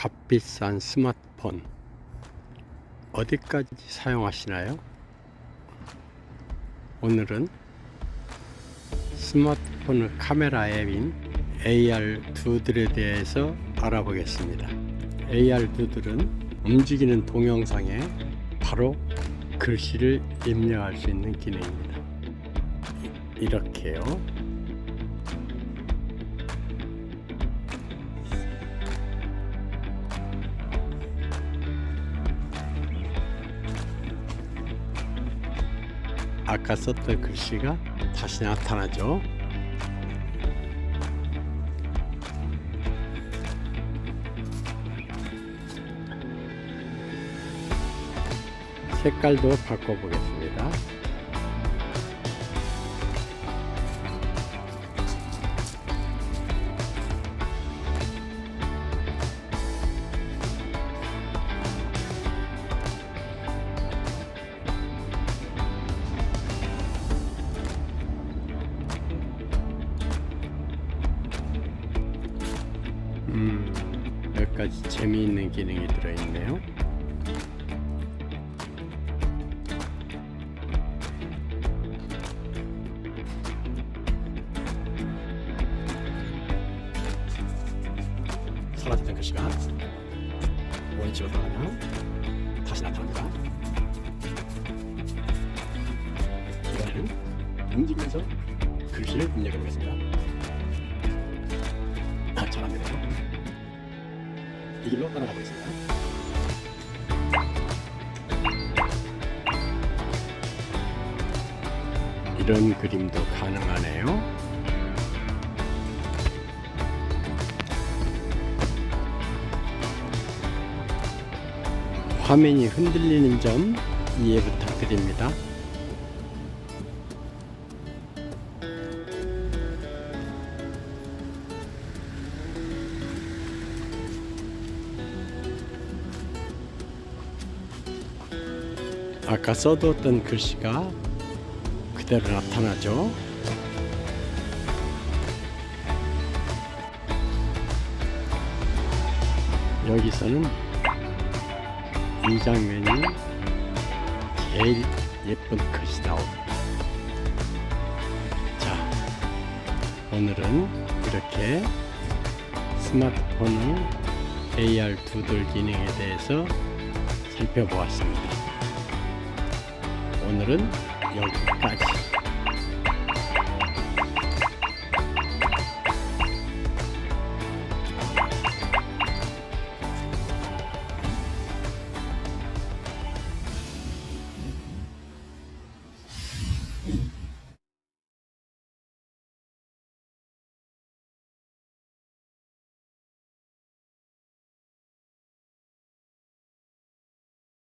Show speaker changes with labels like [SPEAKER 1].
[SPEAKER 1] 값비싼 스마트폰 어디까지 사용하시나요? 오늘은 스마트폰 카메라 앱인 AR2들에 대해서 알아보겠습니다. AR2들은 움직이는 동영상에 바로 글씨를 입력할 수 있는 기능입니다. 이- 이렇게요. 아까 썼던 글씨가 다시 나타나죠. 색깔도 바꿔보겠습니다. 음, 몇 가지 재미있는 기능이 들어있네요. 사라졌던 글씨가 원위치로 돌아가면 다시 나타납니다. 이번에는 움직이면서 글씨를 입력해 보겠습니다. 아, 잘안 되네요. 이 길로 따라가 보겠습니다. 이런 그림도 가능하네요. 화면이 흔들리는 점 이해 부탁드립니다. 아까 써뒀던 글씨가 그대로 나타나죠. 여기서는 이 장면이 제일 예쁜 나옵니다. 자, 오늘은 이렇게 스마트폰의 AR 두들 기능에 대해서 살펴보았습니다. 오늘은 여기까지.